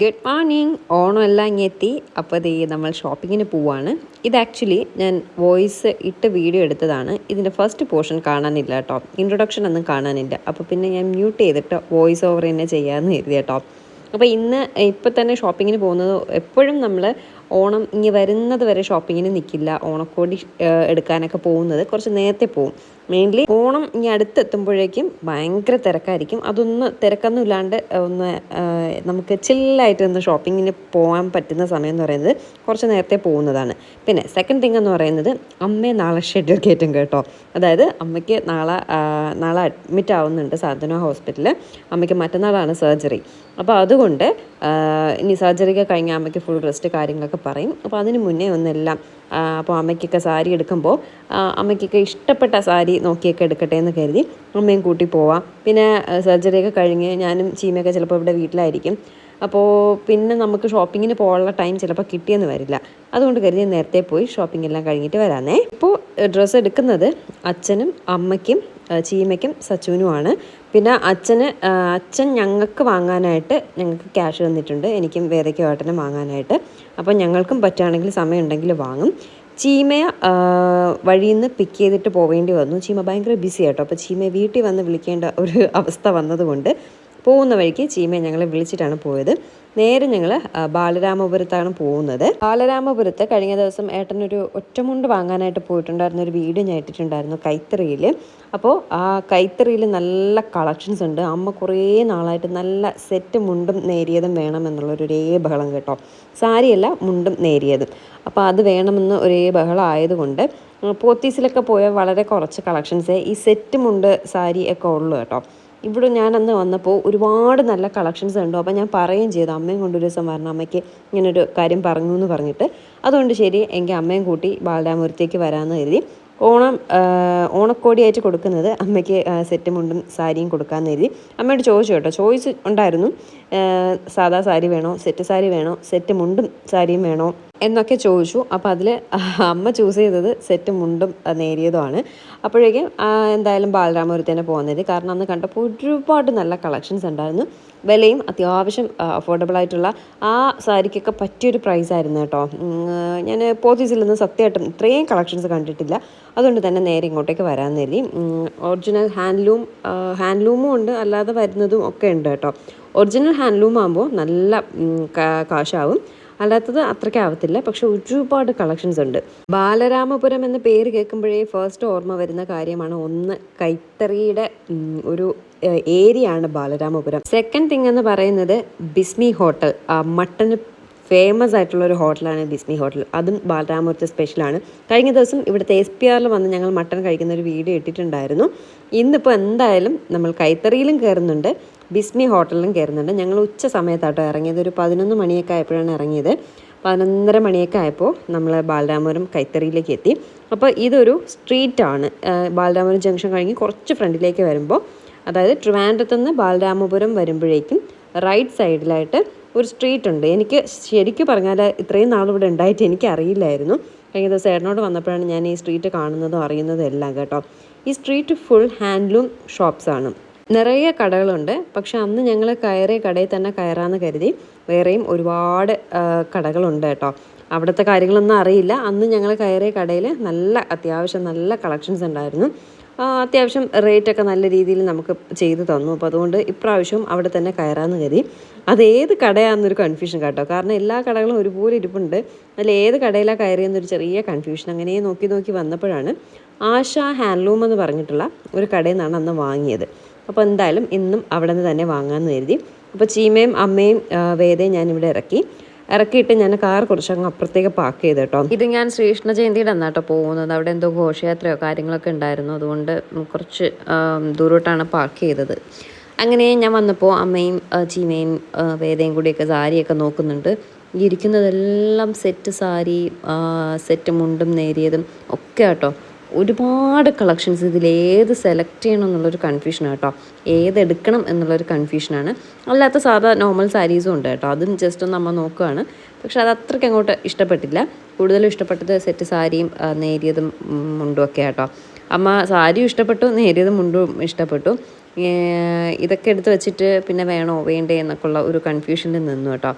Good morning. Onam എല്ലാം ഇങ്ങ് എത്തി. അപ്പോൾ ഇത് നമ്മൾ ഷോപ്പിങ്ങിന് പോവാണ്. ഇത് ആക്ച്വലി ഞാൻ വോയിസ് ഇട്ട് വീഡിയോ എടുത്തതാണ്. ഇതിന്റെ ഫസ്റ്റ് പോർഷൻ കാണാനില്ല കേട്ടോ. ഇൻട്രൊഡക്ഷൻ ഒന്നും കാണാനില്ല. അപ്പോൾ പിന്നെ ഞാൻ മ്യൂട്ട് ചെയ്തിട്ട് വോയിസ് ഓവർ തന്നെ ചെയ്യാമെന്ന് കരുതി കേട്ടോ. അപ്പോൾ ഇന്ന് ഇപ്പോൾ തന്നെ ഷോപ്പിങ്ങിന് പോകുന്നത് എപ്പോഴും നമ്മൾ ഓണം ഇനി വരുന്നത് വരെ ഷോപ്പിങ്ങിന് നിൽക്കില്ല ഓണക്കോടി എടുക്കാനൊക്കെ പോകുന്നത് കുറച്ച് നേരത്തെ പോകും. മെയിൻലി ഓണം ഇനി അടുത്തെത്തുമ്പോഴേക്കും ഭയങ്കര തിരക്കായിരിക്കും. അതൊന്ന് തിരക്കൊന്നും ഇല്ലാണ്ട് ഒന്ന് നമുക്ക് ചില്ലായിട്ട് ഒന്ന് ഷോപ്പിങ്ങിന് പോകാൻ പറ്റുന്ന സമയം എന്ന് പറയുന്നത് കുറച്ച് നേരത്തെ പോകുന്നതാണ്. പിന്നെ സെക്കൻഡ് തിങ് എന്ന് പറയുന്നത് അമ്മയെ നാളെ ഷെഡ്യൂൾ കയറ്റും കേട്ടോ. അതായത് അമ്മയ്ക്ക് നാളെ നാളെ അഡ്മിറ്റ് ആവുന്നുണ്ട് സാധന ഹോസ്പിറ്റലിൽ അമ്മയ്ക്ക് മറ്റന്നാളാണ് സർജറി അപ്പോൾ അതുകൊണ്ട് ഇനി സർജറിയൊക്കെ കഴിഞ്ഞാൽ അമ്മയ്ക്ക് ഫുൾ റെസ്റ്റ് കാര്യങ്ങളൊക്കെ പറയും. അപ്പോൾ അതിന് മുന്നേ ഒന്നെല്ലാം അപ്പോൾ അമ്മയ്ക്കൊക്കെ സാരി എടുക്കുമ്പോൾ അമ്മയ്ക്കൊക്കെ ഇഷ്ടപ്പെട്ട സാരി നോക്കിയൊക്കെ എടുക്കട്ടെ എന്ന് കരുതി അമ്മയും കൂട്ടി പോവാം. പിന്നെ സർജറി സർജറിയൊക്കെ കഴിഞ്ഞ് ഞാനും ചീമയൊക്കെ ചിലപ്പോൾ ഇവിടെ വീട്ടിലായിരിക്കും. അപ്പോൾ പിന്നെ നമുക്ക് ഷോപ്പിങ്ങിന് പോകാനുള്ള ടൈം ചിലപ്പോൾ കിട്ടിയെന്ന് വരില്ല. അതുകൊണ്ട് കരുതി നേരത്തെ പോയി ഷോപ്പിംഗ് എല്ലാം കഴിഞ്ഞിട്ട് വരാനേ ഇപ്പോൾ ഡ്രസ്സ് എടുക്കുന്നത് അച്ഛനും അമ്മയ്ക്കും ചീമയ്ക്കും സച്ചുവിനുമാണ്. പിന്നെ അച്ഛന് അച്ഛൻ ഞങ്ങൾക്ക് വാങ്ങാനായിട്ട് ഞങ്ങൾക്ക് ക്യാഷ് തന്നിട്ടുണ്ട്. എനിക്കും വേദയ്ക്കും ഏട്ടനും വാങ്ങാനായിട്ട്. അപ്പോൾ ഞങ്ങൾക്കും പറ്റുകയാണെങ്കിൽ സമയമുണ്ടെങ്കിൽ വാങ്ങും. ചീമയെ വഴിയിൽ നിന്ന് പിക്ക് ചെയ്തിട്ട് പോവേണ്ടി വന്നു. ചീമ ഭയങ്കര ബിസി ആട്ടോ. അപ്പോൾ ചീമയെ വീട്ടിൽ വന്ന് വിളിക്കേണ്ട ഒരു അവസ്ഥ വന്നതുകൊണ്ട് പോകുന്ന വഴിക്ക് ചീമയെ ഞങ്ങളെ വിളിച്ചിട്ടാണ് പോയത്. നേരെ ഞങ്ങൾ ബാലരാമപുരത്താണ് പോകുന്നത്. ബാലരാമപുരത്ത് കഴിഞ്ഞ ദിവസം ഏട്ടനൊരു ഒറ്റമുണ്ട് വാങ്ങാനായിട്ട് പോയിട്ടുണ്ടായിരുന്ന ഒരു വീഡിയോ ഞാൻ ഇട്ടിട്ടുണ്ടായിരുന്നു കൈത്തറിയിൽ അപ്പോൾ ആ കൈത്തറിയിൽ നല്ല കളക്ഷൻസ് ഉണ്ട്. അമ്മ കുറേ നാളായിട്ട് നല്ല സെറ്റ് മുണ്ടും നേരിയതും വേണമെന്നുള്ളൊരു ഒരേ ബഹളം കേട്ടോ. സാരിയല്ല മുണ്ടും നേരിയതും. അപ്പോൾ അത് വേണമെന്ന് ഒരേ ബഹളം ആയതുകൊണ്ട് പോത്തീസിലൊക്കെ പോയ വളരെ കുറച്ച് കളക്ഷൻസ് ഈ സെറ്റ് മുണ്ട് സാരി ഒക്കെ ഉള്ളു കേട്ടോ. ഇവിടെ ഞാൻ അന്ന് വന്നപ്പോൾ ഒരുപാട് നല്ല കളക്ഷൻസ് ഉണ്ട് അപ്പോൾ ഞാൻ പറയുകയും ചെയ്തു. അമ്മയും കൊണ്ടൊരു ദിവസം വരണം അമ്മയ്ക്ക് ഇങ്ങനൊരു കാര്യം പറഞ്ഞു എന്ന് പറഞ്ഞിട്ട്. അതുകൊണ്ട് ശരി എങ്കിൽ അമ്മയും കൂട്ടി ബാലരാമപുരത്തേക്ക് വരാമെന്ന് കരുതി. ഓണം ഓണക്കോടിയായിട്ട് കൊടുക്കുന്നത് അമ്മയ്ക്ക് സെറ്റും മുണ്ടും സാരിയും കൊടുക്കാമെന്ന് കരുതി. അമ്മയോട് ചോദിച്ചു കേട്ടോ. ചോയ്സ് ഉണ്ടായിരുന്നു. സാധാ സാരി വേണോ? സെറ്റ് സാരി വേണോ? സെറ്റ് മുണ്ടും സാരിയും വേണോ? എന്നൊക്കെ ചോദിച്ചു. അപ്പോൾ അതിൽ അമ്മ ചൂസ് ചെയ്തത് സെറ്റ് മുണ്ടും നേരിയതുമാണ്. അപ്പോഴേക്കും എന്തായാലും ബാലരാമപുരത്തേനെ പോകുന്നത് കാരണം അന്ന് കണ്ടപ്പോൾ ഒരുപാട് നല്ല കളക്ഷൻസ് ഉണ്ടായിരുന്നു. വിലയും അത്യാവശ്യം അഫോർഡബിൾ ആയിട്ടുള്ള ആ സാരിക്കൊക്കെ പറ്റിയൊരു പ്രൈസ് ആയിരുന്നു കേട്ടോ. ഞാൻ പോത്തീസിൽ നിന്ന് സത്യമായിട്ടും ഇത്രയും കളക്ഷൻസ് കണ്ടിട്ടില്ല. അതുകൊണ്ട് തന്നെ നേരെ ഇങ്ങോട്ടേക്ക് വരാൻ നേരി ഒറിജിനൽ ഹാൻഡ്ലൂം ഹാൻഡ്ലൂമും ഉണ്ട്. അല്ലാതെ വരുന്നതും ഒക്കെ ഉണ്ട് കേട്ടോ. ഒറിജിനൽ ഹാൻഡ്ലൂം ആകുമ്പോൾ നല്ല കാശാവും. അല്ലാത്തത് അത്രയ്ക്ക് ആവത്തില്ല പക്ഷെ ഒരുപാട് കളക്ഷൻസ് ഉണ്ട്. ബാലരാമപുരം എന്ന പേര് കേൾക്കുമ്പോഴേ ഫസ്റ്റ് ഓർമ്മ വരുന്ന കാര്യമാണ്. ഒന്ന് കൈത്തറിയുടെ ഒരു ഏരിയ ആണ് ബാലരാമപുരം. സെക്കൻഡ് തിങ് എന്ന് പറയുന്നത് ബിസ്മി ഹോട്ടൽ മട്ടന് ഫേമസ് ആയിട്ടുള്ള ഒരു ഹോട്ടലാണ് ഡിസ്നി ഹോട്ടൽ. അതും ബാലരാമപുരത്തെ സ്പെഷ്യലാണ് കഴിഞ്ഞ ദിവസം ഇവിടുത്തെ എസ് പി ആറിൽ വന്ന് ഞങ്ങൾ മട്ടൺ കഴിക്കുന്ന ഒരു വീഡിയോ ഇട്ടിട്ടുണ്ടായിരുന്നു. ഇന്നിപ്പോൾ എന്തായാലും നമ്മൾ കൈത്തറിയിലും കയറുന്നുണ്ട് ബിസ്മി ഹോട്ടലിലും കയറുന്നുണ്ട്. ഞങ്ങൾ ഉച്ച സമയത്താട്ടോ ഇറങ്ങിയത് ഒരു പതിനൊന്ന് മണിയൊക്കെ ആയപ്പോഴാണ് ഇറങ്ങിയത്. പതിനൊന്നര മണിയൊക്കെ ആയപ്പോൾ നമ്മൾ ബാലരാമപുരം കൈത്തറിയിലേക്ക് എത്തി. അപ്പോൾ ഇതൊരു സ്ട്രീറ്റാണ് ബാലരാമപുരം ജംഗ്ഷൻ കഴിഞ്ഞ് കുറച്ച് ഫ്രണ്ടിലേക്ക് വരുമ്പോൾ അതായത് ട്രിവാൻഡ്രത്തുനിന്ന് ബാലരാമപുരം വരുമ്പോഴേക്കും റൈറ്റ് സൈഡിലായിട്ട് ഒരു സ്ട്രീറ്റ് ഉണ്ട്. എനിക്ക് ശരിക്കും പറഞ്ഞാൽ ഇത്രയും നാൾ ഇവിടെ ഉണ്ടായിട്ട് എനിക്ക് അറിയില്ലായിരുന്നു കഴിഞ്ഞ ദിവസം ഏട്ടനോട് വന്നപ്പോഴാണ് ഞാൻ ഈ സ്ട്രീറ്റ് കാണുന്നതും അറിയുന്നതും എല്ലാം കേട്ടോ. ഈ സ്ട്രീറ്റ് ഫുൾ ഹാൻഡ്ലൂം ഷോപ്സാണ് നിറയെ കടകളുണ്ട്. പക്ഷെ അന്ന് ഞങ്ങൾ കയറിയ കടയിൽ തന്നെ കയറാമെന്ന് കരുതി വേറെയും ഒരുപാട് കടകളുണ്ട് കേട്ടോ. അവിടുത്തെ കാര്യങ്ങളൊന്നും അറിയില്ല. അന്ന് ഞങ്ങൾ കയറിയ കടയിൽ നല്ല അത്യാവശ്യം നല്ല കളക്ഷൻസ് ഉണ്ടായിരുന്നു. അത്യാവശ്യം റേറ്റൊക്കെ നല്ല രീതിയിൽ നമുക്ക് ചെയ്ത് തന്നു. അപ്പോൾ അതുകൊണ്ട് ഇപ്രാവശ്യം അവിടെ തന്നെ കയറാമെന്ന് കരുതി. അത് ഏത് കടയാണെന്നൊരു കൺഫ്യൂഷൻ കേട്ടോ. കാരണം എല്ലാ കടകളും ഒരുപോലെ ഇരിപ്പുണ്ട്. അതിൽ ഏത് കടയിലാണ് കയറിയെന്നൊരു ചെറിയ കൺഫ്യൂഷൻ അങ്ങനെ നോക്കി നോക്കി വന്നപ്പോഴാണ് ആശ ഹാൻഡ്ലൂം എന്ന് പറഞ്ഞിട്ടുള്ള ഒരു കടയിൽ നിന്നാണ് അന്ന് വാങ്ങിയത്. അപ്പോൾ എന്തായാലും ഇന്നും അവിടെ നിന്ന് തന്നെ വാങ്ങാമെന്ന് കരുതി. അപ്പോൾ ചീമയും അമ്മയും വേദയും ഞാനിവിടെ ഇറക്കി. ഇറക്കിയിട്ട് ഞാൻ കാർ കുറച്ച് അങ്ങ് അപ്പുറത്തേക്ക് പാർക്ക് ചെയ്ത് കേട്ടോ. ഇത് ഞാൻ ശ്രീകൃഷ്ണ ജയന്തിയുടെ അന്നാട്ടോ പോകുന്നത്. അവിടെ എന്തോ ഘോഷയാത്രയോ കാര്യങ്ങളൊക്കെ ഉണ്ടായിരുന്നു. അതുകൊണ്ട് കുറച്ച് ദൂരോട്ടാണ് പാർക്ക് ചെയ്തത്. അങ്ങനെ ഞാൻ വന്നപ്പോൾ അമ്മയും ചീമയും വേദയും കൂടിയൊക്കെ സാരിയൊക്കെ നോക്കുന്നുണ്ട്. ഇരിക്കുന്നതെല്ലാം സെറ്റ് സാരി സെറ്റ് മുണ്ടും നേരിയതും ഒക്കെ കേട്ടോ ഒരുപാട് കളക്ഷൻസ് ഇതിൽ ഏത് സെലക്ട് ചെയ്യണം എന്നുള്ളൊരു കൺഫ്യൂഷൻ കേട്ടോ. ഏതെടുക്കണം എന്നുള്ളൊരു കൺഫ്യൂഷനാണ് അല്ലാത്ത സാധാ നോർമൽ സാരീസും ഉണ്ട് കേട്ടോ. അതും ജസ്റ്റ് ഒന്ന് അമ്മ നോക്കുകയാണ് പക്ഷെ അത് അത്രയ്ക്ക് അങ്ങോട്ട് ഇഷ്ടപ്പെട്ടില്ല. കൂടുതലും ഇഷ്ടപ്പെട്ടത് സെറ്റ് സാരിയും നേരിയതും മുണ്ടും ഒക്കെ കേട്ടോ അമ്മ സാരിയും ഇഷ്ടപ്പെട്ടു നേരിയതും മുണ്ടും ഇഷ്ടപ്പെട്ടു. ഇതൊക്കെ എടുത്ത് വെച്ചിട്ട് പിന്നെ വേണോ വേണ്ടേ എന്നൊക്കെയുള്ള ഒരു കൺഫ്യൂഷനിൽ നിന്നു കേട്ടോ.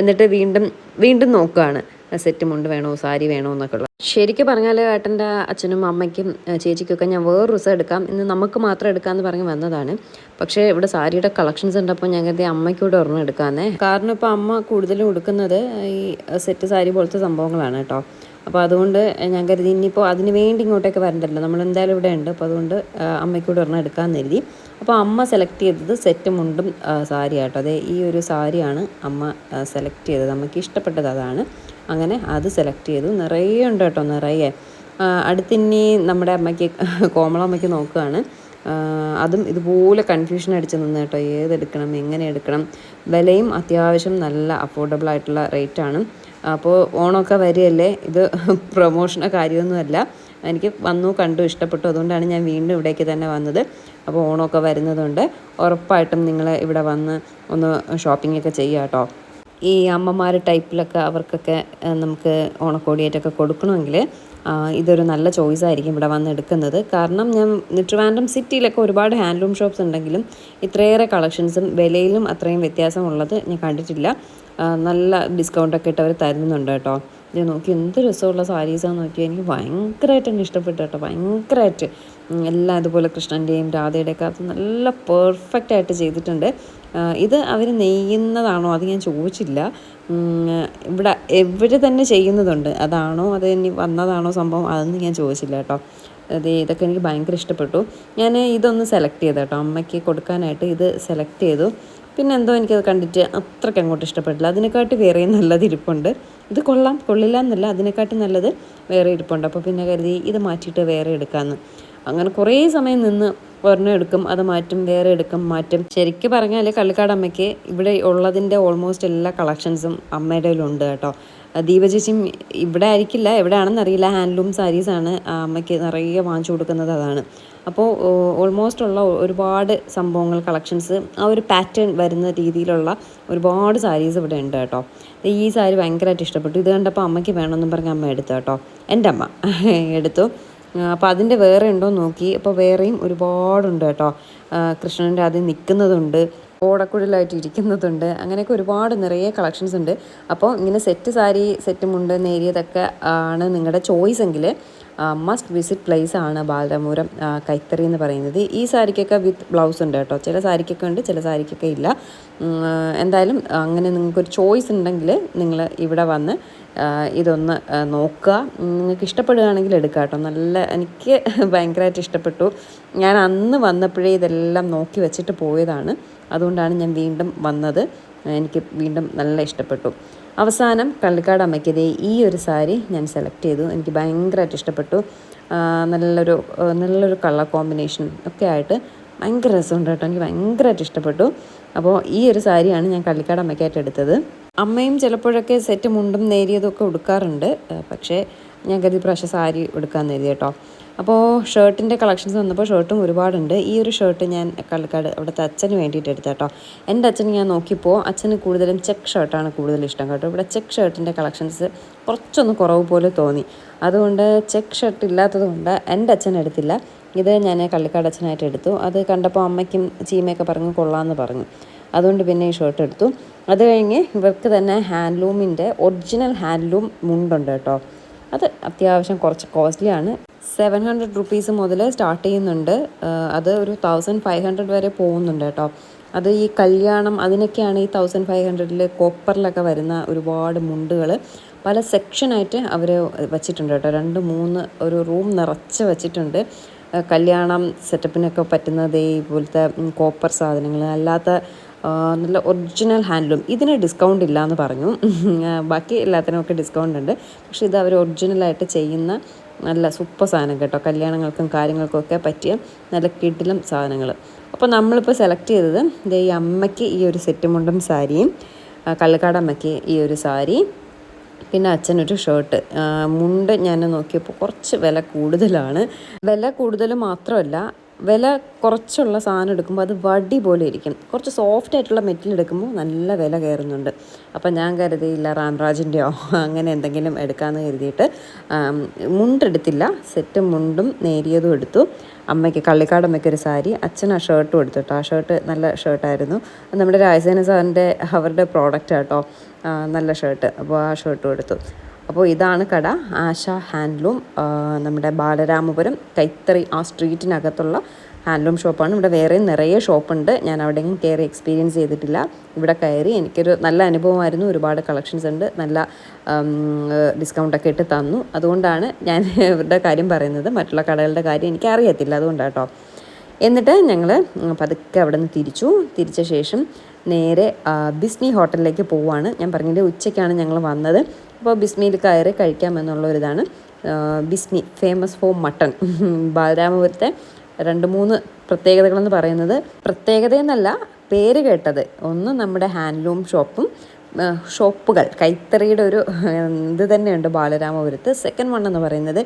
എന്നിട്ട് വീണ്ടും വീണ്ടും നോക്കുകയാണ് സെറ്റ് മുണ്ട് വേണോ സാരി വേണോ എന്നൊക്കെ ഉള്ളത് ശരിക്കും പറഞ്ഞാൽ ഏട്ടന്റെ അച്ഛനും അമ്മയ്ക്കും ചേച്ചിക്കൊക്കെ ഞാൻ വേറെ ദിവസം എടുക്കാം. ഇന്ന് നമുക്ക് മാത്രം എടുക്കാമെന്ന് പറഞ്ഞ് വന്നതാണ്. പക്ഷേ ഇവിടെ സാരിയുടെ കളക്ഷൻസ് ഉണ്ടപ്പോൾ ഞാൻ കരുതി അമ്മയ്ക്കൂടെ ഒരെണ്ണം എടുക്കാമെന്നേ കാരണം ഇപ്പോൾ അമ്മ കൂടുതലും എടുക്കുന്നത് ഈ സെറ്റ് സാരി പോലത്തെ സംഭവങ്ങളാണ് കേട്ടോ. അപ്പോൾ അതുകൊണ്ട് ഞാൻ കരുതി ഇനിയിപ്പോൾ അതിന് വേണ്ടി ഇങ്ങോട്ടേക്ക് വരണ്ടല്ലോ. നമ്മൾ എന്തായാലും ഇവിടെ ഉണ്ട്. അപ്പോൾ അതുകൊണ്ട് അമ്മയ്ക്കൂടെ ഒരെണ്ണം എടുക്കാമെന്ന് കരുതി. അപ്പോൾ അമ്മ സെലക്ട് ചെയ്തത് സെറ്റ് മുണ്ടും സാരിയാട്ടോ. അതെ ഈ ഒരു സാരിയാണ് അമ്മ സെലക്ട് ചെയ്തത്. അമ്മയ്ക്ക് ഇഷ്ടപ്പെട്ടത് അതാണ്. അങ്ങനെ അത് സെലക്ട് ചെയ്തു. നിറയെ ഉണ്ട് കേട്ടോ നിറയെ. അടുത്തിനി നമ്മുടെ അമ്മയ്ക്ക് കോമളമ്മയ്ക്ക് നോക്കുകയാണ്. അതും ഇതുപോലെ കൺഫ്യൂഷൻ അടിച്ച് നിന്ന് കേട്ടോ ഏതെടുക്കണം എങ്ങനെ എടുക്കണം. വിലയും അത്യാവശ്യം നല്ല അഫോർഡബിൾ ആയിട്ടുള്ള റേറ്റാണ് അപ്പോൾ ഓണമൊക്കെ വരികയല്ലേ? ഇത് പ്രൊമോഷനോ കാര്യമൊന്നുമല്ല. എനിക്ക് വന്നു കണ്ടു ഇഷ്ടപ്പെട്ടു. അതുകൊണ്ടാണ് ഞാൻ വീണ്ടും ഇവിടേക്ക് തന്നെ വന്നത്. അപ്പോൾ ഓണമൊക്കെ വരുന്നതുകൊണ്ട് ഉറപ്പായിട്ടും നിങ്ങൾ ഇവിടെ വന്ന് ഒന്ന് ഷോപ്പിംഗ് ഒക്കെ ചെയ്യുക കേട്ടോ. ഈ അമ്മമാർ ടൈപ്പിലൊക്കെ അവർക്കൊക്കെ നമുക്ക് ഓണക്കോടിയേറ്റൊക്കെ കൊടുക്കണമെങ്കിൽ ഇതൊരു നല്ല ചോയ്സ് ആയിരിക്കും ഇവിടെ വന്ന് എടുക്കുന്നത് കാരണം ഞാൻ ട്രിവാൻഡ്രം സിറ്റിയിലൊക്കെ ഒരുപാട് ഹാൻഡ്ലൂം ഷോപ്സ് ഉണ്ടെങ്കിലും ഇത്രയേറെ കളക്ഷൻസും വിലയിലും അത്രയും വ്യത്യാസമുള്ളത് ഞാൻ കണ്ടിട്ടില്ല. നല്ല ഡിസ്കൗണ്ടൊക്കെ ഇട്ട് അവർ തരുന്നുണ്ട് കേട്ടോ. ഇത് നോക്കി എന്ത് രസമുള്ള സാരീസാന്ന് നോക്കി എനിക്ക് ഭയങ്കരമായിട്ട് തന്നെ ഇഷ്ടപ്പെട്ടു കേട്ടോ. ഭയങ്കരമായിട്ട് എല്ലാം ഇതുപോലെ കൃഷ്ണന്റെയും രാധയുടെയൊക്കെ അത് നല്ല പെർഫെക്റ്റ് ആയിട്ട് ചെയ്തിട്ടുണ്ട്. ഇത് അവർ നെയ്യുന്നതാണോ? അത് ഞാൻ ചോദിച്ചില്ല. ഇവിടെ എവിടെ തന്നെ ചെയ്യുന്നതുണ്ട്. അതാണോ? അത് ഇനി വന്നതാണോ സംഭവം? അതൊന്നും ഞാൻ ചോദിച്ചില്ല കേട്ടോ. അത് ഇതൊക്കെ എനിക്ക് ഭയങ്കര ഇഷ്ടപ്പെട്ടു. ഞാൻ ഇതൊന്ന് സെലക്ട് ചെയ്തു കേട്ടോ. അമ്മയ്ക്ക് കൊടുക്കാനായിട്ട് ഇത് സെലക്ട് ചെയ്തു. പിന്നെ എന്തോ എനിക്കത് കണ്ടിട്ട് അത്രയ്ക്ക് അങ്ങോട്ട് ഇഷ്ടപ്പെട്ടില്ല. അതിനെക്കാട്ടി വേറെ നല്ലത് ഇരിപ്പുണ്ട്. ഇത് കൊള്ളാം. കൊള്ളില്ല എന്നല്ല. അതിനെക്കാട്ടി നല്ലത് വേറെ ഇരിപ്പുണ്ട്. അപ്പോൾ പിന്നെ കരുതി ഇത് മാറ്റിയിട്ട് വേറെ എടുക്കാമെന്ന് അങ്ങനെ കുറേ സമയം നിന്ന് ഒരെണ്ണം എടുക്കും അത് മാറ്റും വേറെ എടുക്കും മാറ്റും. ശരിക്കും പറഞ്ഞാൽ കള്ളിക്കാട് അമ്മയ്ക്ക് ഇവിടെ ഉള്ളതിന്റെ ഓൾമോസ്റ്റ് എല്ലാ കളക്ഷൻസും അമ്മയുടെ കയ്യിലുണ്ട് കേട്ടോ. ദീപചേച്ചിയും ഇവിടെ ആയിരിക്കില്ല എവിടെയാണെന്ന് അറിയില്ല. ഹാൻഡ്ലൂം സാരീസാണ് അമ്മയ്ക്ക് നിറയെ വാങ്ങിച്ചു കൊടുക്കുന്നത് അതാണ്. അപ്പോൾ ഓൾമോസ്റ്റ് ഉള്ള ഒരുപാട് സംഭവങ്ങൾ കളക്ഷൻസ് ആ ഒരു പാറ്റേൺ വരുന്ന രീതിയിലുള്ള ഒരുപാട് സാരീസ് ഇവിടെ ഉണ്ട് കേട്ടോ. ഈ സാരി ഭയങ്കരമായിട്ട് ഇഷ്ടപ്പെട്ടു. ഇത് കണ്ടപ്പോൾ അമ്മയ്ക്ക് വേണമെന്നും പറഞ്ഞ് അമ്മ എടുത്തു കേട്ടോ. എന്റെ അമ്മ എടുത്തു. അപ്പോൾ അതിന്റെ വേറെ ഉണ്ടോ നോക്കി. അപ്പോൾ വേറെയും ഒരുപാടുണ്ട് കേട്ടോ. കൃഷ്ണന്റെ അത് നിൽക്കുന്നതുണ്ട് ഓടക്കുഴലായിട്ട് ഇരിക്കുന്നതുണ്ട് അങ്ങനെയൊക്കെ ഒരുപാട് നിറയെ കളക്ഷൻസ് ഉണ്ട്. അപ്പോൾ ഇങ്ങനെ സെറ്റ് സാരി സെറ്റ് മുണ്ട് നേരിയതൊക്കെ ആണ് നിങ്ങളുടെ ചോയ്സ് എങ്കിൽ മസ്റ്റ് വിസിറ്റ് പ്ലേസ് ആണ് ബാലരാമപുരം കൈത്തറി എന്ന് പറയുന്നത്. ഈ സാരിക്കൊക്കെ വിത്ത് ബ്ലൗസ് ഉണ്ട് കേട്ടോ. ചില സാരിക്കൊക്കെ ഉണ്ട് ചില സാരിക്കൊക്കെ ഇല്ല. എന്തായാലും അങ്ങനെ നിങ്ങൾക്കൊരു ചോയ്സ് ഉണ്ടെങ്കിൽ നിങ്ങൾ ഇവിടെ വന്ന് ഇതൊന്ന് നോക്കുക. നിങ്ങൾക്ക് ഇഷ്ടപ്പെടുകയാണെങ്കിൽ എടുക്കുക കേട്ടോ. നല്ല എനിക്ക് ഭയങ്കരമായിട്ട് ഇഷ്ടപ്പെട്ടു. ഞാൻ അന്ന് വന്നപ്പോഴേ ഇതെല്ലാം നോക്കി വെച്ചിട്ട് പോയതാണ്. അതുകൊണ്ടാണ് ഞാൻ വീണ്ടും വന്നത്. എനിക്ക് വീണ്ടും നല്ല ഇഷ്ടപ്പെട്ടു. അവസാനം കള്ളിക്കാട് അമ്മയ്ക്കതേ ഈ ഒരു സാരി ഞാൻ സെലക്ട് ചെയ്തു. എനിക്ക് ഭയങ്കരമായിട്ട് ഇഷ്ടപ്പെട്ടു. നല്ലൊരു നല്ലൊരു കളർ കോമ്പിനേഷൻ ഒക്കെ ആയിട്ട് ഭയങ്കര രസമുണ്ട് കേട്ടോ. എനിക്ക് ഭയങ്കരമായിട്ട് ഇഷ്ടപ്പെട്ടു. അപ്പോൾ ഈ ഒരു സാരിയാണ് ഞാൻ കള്ളിക്കാട് അമ്മയ്ക്കായിട്ട് എടുത്തത്. അമ്മയും ചിലപ്പോഴൊക്കെ സെറ്റ് മുണ്ടും നേരിയതും ഒക്കെ ഉടുക്കാറുണ്ട്. പക്ഷേ ഞാൻ കരുതി പ്രാവശ്യം സാരി ഉടുക്കാൻ നേരിയ കേട്ടോ. അപ്പോൾ ഷർട്ടിന്റെ കളക്ഷൻസ് വന്നപ്പോൾ ഷർട്ടും ഒരുപാടുണ്ട്. ഈ ഒരു ഷർട്ട് ഞാൻ കളിക്കാട് അവിടുത്തെ അച്ഛന് വേണ്ടിയിട്ട് എടുത്ത കേട്ടോ. എന്റെ അച്ഛന് ഞാൻ നോക്കിയപ്പോൾ അച്ഛന് കൂടുതലും ചെക്ക് ഷർട്ടാണ് കൂടുതൽ ഇഷ്ടം കേട്ടോ. ഇവിടെ ചെക്ക് ഷർട്ടിന്റെ കളക്ഷൻസ് കുറച്ചൊന്ന് കുറവ് പോലെ തോന്നി. അതുകൊണ്ട് ചെക്ക് ഷർട്ട് ഇല്ലാത്തത് കൊണ്ട് എന്റെ അച്ഛൻ എടുത്തില്ല. ഇത് ഞാൻ കള്ളിക്കാട് അച്ഛനായിട്ട് എടുത്തു. അത് കണ്ടപ്പോൾ അമ്മയ്ക്കും ചീമയൊക്കെ പറഞ്ഞു കൊള്ളാമെന്ന് പറഞ്ഞു. അതുകൊണ്ട് പിന്നെ ഈ ഷർട്ട് എടുത്തു. അത് കഴിഞ്ഞ് ഇവർക്ക് തന്നെ ഹാൻഡ്ലൂമിന്റെ ഒറിജിനൽ ഹാൻഡ്ലൂം മുണ്ടുണ്ട് കേട്ടോ. അത് അത്യാവശ്യം കുറച്ച് കോസ്റ്റ്ലിയാണ്. സെവൻ ഹൺഡ്രഡ് റുപ്പീസ് മുതൽ സ്റ്റാർട്ട് ചെയ്യുന്നുണ്ട്. അത് ഒരു തൗസൻഡ് ഫൈവ് ഹൺഡ്രഡ് വരെ പോകുന്നുണ്ട് കേട്ടോ. അത് ഈ കല്യാണം അതിനൊക്കെയാണ് ഈ തൗസൻഡ് ഫൈവ് ഹൺഡ്രഡിൽ കോപ്പറിലൊക്കെ വരുന്ന ഒരുപാട് മുണ്ടുകൾ. പല സെക്ഷനായിട്ട് അവർ വച്ചിട്ടുണ്ട് കേട്ടോ. രണ്ട് മൂന്ന് ഒരു റൂം നിറച്ച് വച്ചിട്ടുണ്ട്. കല്യാണം സെറ്റപ്പിനൊക്കെ പറ്റുന്നത് ഇതുപോലത്തെ കോപ്പർ സാധനങ്ങൾ. അല്ലാത്ത നല്ല ഒറിജിനൽ ഹാൻഡ്ലൂം ഇതിന് ഡിസ്കൗണ്ട് ഇല്ല എന്ന് പറഞ്ഞു ബാക്കി ബാക്കി എല്ലാത്തിനുമൊക്കെ ഡിസ്കൗണ്ട് ഉണ്ട്. പക്ഷേ ഇത് അവർ ഒറിജിനലായിട്ട് ചെയ്യുന്ന നല്ല സൂപ്പർ സാധനം കേട്ടോ. കല്യാണങ്ങൾക്കും കാര്യങ്ങൾക്കൊക്കെ പറ്റിയ നല്ല കിടിലും സാധനങ്ങൾ. അപ്പോൾ നമ്മളിപ്പോൾ സെലക്ട് ചെയ്തത് ഇതേ ഈ അമ്മയ്ക്ക് ഈ ഒരു സെറ്റ് മുണ്ടും സാരിയും കള്ളിക്കാട് അമ്മയ്ക്ക് ഈ ഒരു സാരി പിന്നെ അച്ഛനൊരു ഷർട്ട് മുണ്ട് ഞാൻ നോക്കിയപ്പോൾ കുറച്ച് വില കൂടുതലാണ്. വില കൂടുതൽ മാത്രമല്ല വില കുറച്ചുള്ള സാധനം എടുക്കുമ്പോൾ അത് വടി പോലെ ഇരിക്കും. കുറച്ച് സോഫ്റ്റ് ആയിട്ടുള്ള മെറ്റൽ എടുക്കുമ്പോൾ നല്ല വില കയറുന്നുണ്ട്. അപ്പം ഞാൻ കരുതിയില്ല റാംരാജിന്റെയോ അങ്ങനെ എന്തെങ്കിലും എടുക്കാമെന്ന് കരുതിയിട്ട് മുണ്ടെടുത്തില്ല സെറ്റും മുണ്ടും നേരിയതും എടുത്തു. അമ്മയ്ക്ക് കള്ളിക്കാടമ്മയ്ക്ക് ഒരു സാരി അച്ഛൻ ആ ഷർട്ടും എടുത്തു ആ ഷർട്ട് നല്ല ഷർട്ടായിരുന്നു നമ്മുടെ രാജസേന സാറിന്റെ അവരുടെ പ്രോഡക്റ്റ് കേട്ടോ. നല്ല ഷർട്ട് അപ്പോൾ ആ ഷർട്ടും എടുത്തു. അപ്പോൾ ഇതാണ് കട. ആശ ഹാൻഡ്ലൂം. നമ്മുടെ ബാലരാമപുരം കൈത്തറി ആ സ്ട്രീറ്റിനകത്തുള്ള ഹാൻഡ്ലൂം ഷോപ്പാണ്. ഇവിടെ വേറെ നിറയെ ഷോപ്പുണ്ട്. ഞാൻ അവിടെയും കയറി എക്സ്പീരിയൻസ് ചെയ്തിട്ടില്ല. ഇവിടെ കയറി എനിക്കൊരു നല്ല അനുഭവമായിരുന്നു. ഒരുപാട് കളക്ഷൻസ് ഉണ്ട്. നല്ല ഡിസ്കൗണ്ടൊക്കെ ഇട്ട് തന്നു. അതുകൊണ്ടാണ് ഞാൻ ഇവരുടെ കാര്യം പറയുന്നത്. മറ്റുള്ള കടകളുടെ കാര്യം എനിക്ക് അറിയത്തില്ല അതുകൊണ്ടാണ് കേട്ടോ എന്നിട്ട് ഞങ്ങൾ പതുക്കെ അവിടെ നിന്ന് തിരിച്ചു. തിരിച്ച ശേഷം നേരെ ബിസ്നി ഹോട്ടലിലേക്ക് പോവുകയാണ് ഞാൻ പറഞ്ഞിട്ട് ഉച്ചയ്ക്കാണ് ഞങ്ങൾ വന്നത്. അപ്പോൾ ബിസ്മിയിൽ കയറി കഴിക്കാമെന്നുള്ളൊരിതാണ് ബിസ്മി ഫേമസ് ഫോർ മട്ടൺ ബാലരാമപുരത്തെ രണ്ട് മൂന്ന് പ്രത്യേകതകളെന്ന് പറയുന്നത് പ്രത്യേകതയെന്നല്ല പേര് കേട്ടത്. ഒന്ന് നമ്മുടെ ഹാൻഡ്ലൂം ഷോപ്പും ഷോപ്പുകൾ കൈത്തറിയുടെ ഒരു ഇത് തന്നെയുണ്ട് ബാലരാമപുരത്ത്. സെക്കൻഡ് വൺ എന്ന് പറയുന്നത്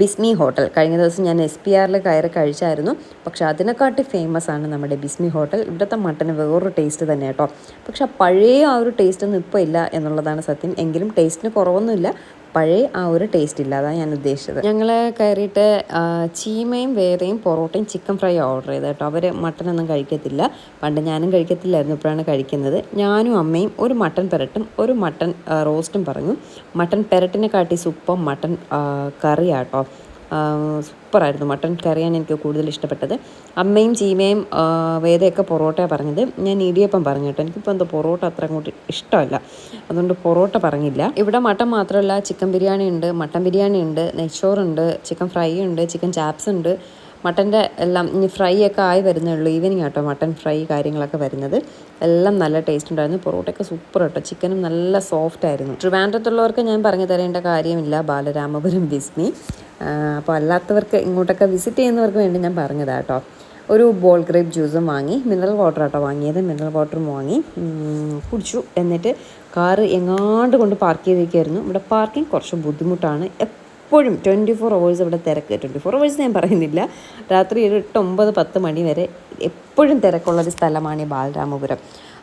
ബിസ്മി ഹോട്ടൽ. കഴിഞ്ഞ ദിവസം ഞാൻ എസ് പി ആറിൽ കയറി കഴിച്ചായിരുന്നു. പക്ഷെ അതിനെക്കാട്ടി ഫേമസ് ആണ് നമ്മുടെ ബിസ്മി ഹോട്ടൽ. ഇവിടുത്തെ മട്ടന് വേറൊരു ടേസ്റ്റ് തന്നെ കേട്ടോ പക്ഷെ പഴയ ആ ഒരു ടേസ്റ്റ് ഒന്നും ഇപ്പോൾ ഇല്ല എന്നുള്ളതാണ് സത്യം. എങ്കിലും ടേസ്റ്റിന് കുറവൊന്നുമില്ല. പഴയ ആ ഒരു ടേസ്റ്റ് ഇല്ല. അതാണ് ഞാൻ ഉദ്ദേശിച്ചത്. ഞങ്ങൾ കയറിയിട്ട് ചീമയും വേറെയും പൊറോട്ടയും ചിക്കൻ ഫ്രൈ ഓർഡർ ചെയ്ത് കേട്ടോ. അവർ മട്ടനൊന്നും കഴിക്കത്തില്ല. പണ്ട് ഞാനും കഴിക്കത്തില്ലായിരുന്നു ഇപ്പോഴാണ് കഴിക്കുന്നത്. ഞാനും അമ്മയും ഒരു മട്ടൻ പെരട്ടും ഒരു മട്ടൻ റോസ്റ്റും പറഞ്ഞു. മട്ടൻ പെരട്ടിനെ കാട്ടി സൂപ്പർ മട്ടൻ കറിയാട്ടോ സൂപ്പറായിരുന്നു. മട്ടൺ കറിയാണ് എനിക്ക് കൂടുതൽ ഇഷ്ടപ്പെട്ടത്. അമ്മയും ചീമയും വേദയൊക്കെ പൊറോട്ടയാണ് പറഞ്ഞത്. ഞാൻ ഇടിയപ്പം പറഞ്ഞു കേട്ടോ. എനിക്കിപ്പോൾ എന്തോ പൊറോട്ട അത്ര അങ്ങോട്ട് ഇഷ്ടമല്ല. അതുകൊണ്ട് പൊറോട്ട പറഞ്ഞില്ല. ഇവിടെ മട്ടൺ മാത്രമല്ല ചിക്കൻ ബിരിയാണി ഉണ്ട് മട്ടൻ ബിരിയാണി ഉണ്ട് നെയ്ച്ചോറുണ്ട് ചിക്കൻ ഫ്രൈ ഉണ്ട് ചിക്കൻ ചാപ്സ് ഉണ്ട്. മട്ടന്റെ എല്ലാം ഇനി ഫ്രൈ ഒക്കെ ആയി വരുന്നേ ഉള്ളൂ ഈവനിങ് ആട്ടോ മട്ടൻ ഫ്രൈ കാര്യങ്ങളൊക്കെ വരുന്നത്. എല്ലാം നല്ല ടേസ്റ്റ് ഉണ്ടായിരുന്നു. പൊറോട്ടയൊക്കെ സൂപ്പർ കേട്ടോ ചിക്കനും നല്ല സോഫ്റ്റ് ആയിരുന്നു. ട്രിവാൻഡ്രത്തുള്ളവർക്ക് ഞാൻ പറഞ്ഞു തരേണ്ട കാര്യമില്ല. ബാലരാമപുരം ബിസ്മി. അപ്പോൾ അല്ലാത്തവർക്ക് ഇങ്ങോട്ടൊക്കെ വിസിറ്റ് ചെയ്യുന്നവർക്ക് വേണ്ടി ഞാൻ പറഞ്ഞതാണ് കേട്ടോ ഒരു ബോൾ ഗ്രേപ്പ് ജ്യൂസും വാങ്ങി. മിനറൽ വാട്ടർ ആട്ടോ വാങ്ങിയത്. മിനറൽ വാട്ടറും വാങ്ങി. കുടിച്ചു. എന്നിട്ട് കാറ് എങ്ങാണ്ട് കൊണ്ട് പാർക്ക് ചെയ്തേക്കായിരുന്നു ഇവിടെ പാർക്കിംഗ് കുറച്ച് ബുദ്ധിമുട്ടാണ്. എപ്പോഴും ട്വന്റി ഫോർ അവേഴ്സ് ഇവിടെ തിരക്ക്. ട്വന്റി ഫോർ അവേഴ്സ് ഞാൻ പറയുന്നില്ല. രാത്രി ഒരു എട്ട് ഒമ്പത് പത്ത് മണി വരെ എപ്പോഴും തിരക്കുള്ളൊരു സ്ഥലമാണ് ഈ ബാലരാമപുരം.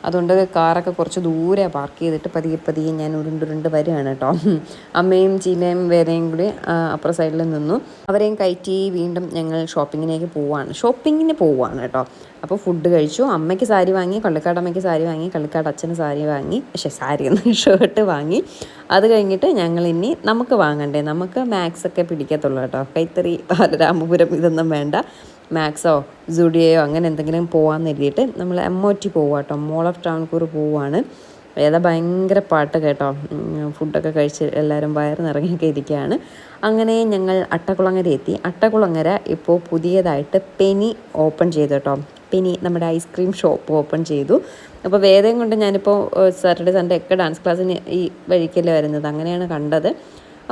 അതുകൊണ്ട് കാറൊക്കെ കുറച്ച് ദൂരെ പാർക്ക് ചെയ്തിട്ട് പതിയെ പതിയെ ഞാൻ ഉരുണ്ടുരുണ്ട് വരികയാണ് കേട്ടോ. അമ്മയും ചീനയും വേറെയും കൂടി അപ്പുറ സൈഡിൽ നിന്നു. അവരെയും കയറ്റി വീണ്ടും ഞങ്ങൾ ഷോപ്പിങ്ങിനേക്ക് പോവാണ്. ഷോപ്പിങ്ങിന് പോവാണ് കേട്ടോ. അപ്പോൾ ഫുഡ് കഴിച്ചു. അമ്മയ്ക്ക് സാരി വാങ്ങി കള്ളിക്കാട് അമ്മയ്ക്ക് സാരി വാങ്ങി കള്ളിക്കാട് അച്ഛന് സാരി വാങ്ങി പക്ഷേ സാരി ഒന്ന് ഷർട്ട് വാങ്ങി. അത് കഴിഞ്ഞിട്ട് ഞങ്ങൾ ഇനി നമുക്ക് വാങ്ങണ്ടേ? നമുക്ക് മാക്സ് ഒക്കെ പിടിക്കത്തുള്ളൂ കേട്ടോ. കൈത്തറി ബാലരാമപുരം ഇതൊന്നും വേണ്ട. മാക്സോ സുഡിയയോ അങ്ങനെ എന്തെങ്കിലും പോകാമെന്ന് എഴുതിയിട്ട് നമ്മൾ എം ഒ ടി പോവാം കേട്ടോ. മോൾ ഓഫ് ടൗൺകൂർ പോവുകയാണ് ഏതാ ഭയങ്കര പാട്ട് കേട്ടോ. ഫുഡൊക്കെ കഴിച്ച് എല്ലാവരും വയറ് നിറങ്ങിയൊക്കെ ഇരിക്കുകയാണ്. അങ്ങനെ ഞങ്ങൾ അട്ടക്കുളങ്ങര എത്തി. അട്ടക്കുളങ്ങര ഇപ്പോൾ പുതിയതായിട്ട് പെനി ഓപ്പൺ ചെയ്തു കേട്ടോ. പെനി നമ്മുടെ ഐസ്ക്രീം ഷോപ്പ് ഓപ്പൺ ചെയ്തു. അപ്പോൾ വേദം കൊണ്ട് ഞാനിപ്പോൾ സാറ്റർഡേ സൺഡേ ഒക്കെ ഡാൻസ് ക്ലാസ്സിന് ഈ വഴിക്കല്ലേ വരുന്നത്. അങ്ങനെയാണ് കണ്ടത്.